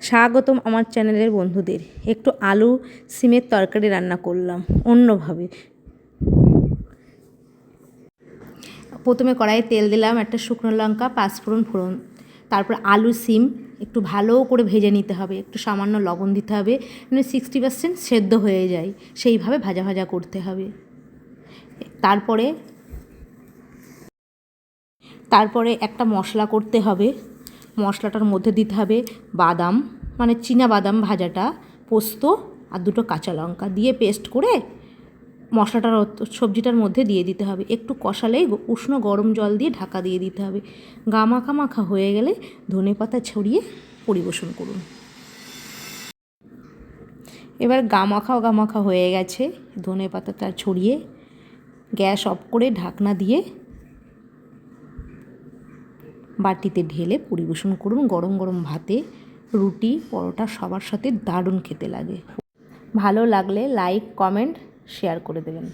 স্বাগতম আমার চ্যানেলের বন্ধুদের। একটু আলু সিমের তরকারি রান্না করলাম অন্যভাবে। প্রথমে কড়াইয়ে তেল দিলাম, একটা শুকনো লঙ্কা, পাঁচফোড়ন ফোড়ন। তারপর আলু, সিম, একটু ভালো করে ভেজে নিতে হবে। একটু সামান্য লবণ দিতে হবে মানে সিক্সটি পার্সেন্ট সেদ্ধ হয়ে যায়। সেইভাবে ভাজা ভাজা করতে হবে। তারপরে তারপরে একটা মশলা করতে হবে। মশলাটার মধ্যে দিতে হবে বাদাম মানে চীনা বাদাম ভাজাটা, পোস্ত আর দুটো কাঁচা লঙ্কা দিয়ে পেস্ট করে মশলাটার সবজিটার মধ্যে দিয়ে দিতে হবে। একটু কষালেই উষ্ণ গরম জল দিয়ে ঢাকা দিয়ে দিতে হবে। গা মাখা হয়ে গেলে ধনে পাতা ছড়িয়ে পরিবেশন করুন। এবার গা মাখাও গা মাখা হয়ে গেছে। ধনে পাতাটা ছড়িয়ে গ্যাস অফ করে ঢাকনা দিয়ে বাটিতে ঢেলে পরিবেশন করুন। গরম গরম ভাতে রুটি, পরোটা সবার সাথে দারুণ খেতে লাগে। ভালো লাগলে লাইক কমেন্ট শেয়ার করে দেবেন।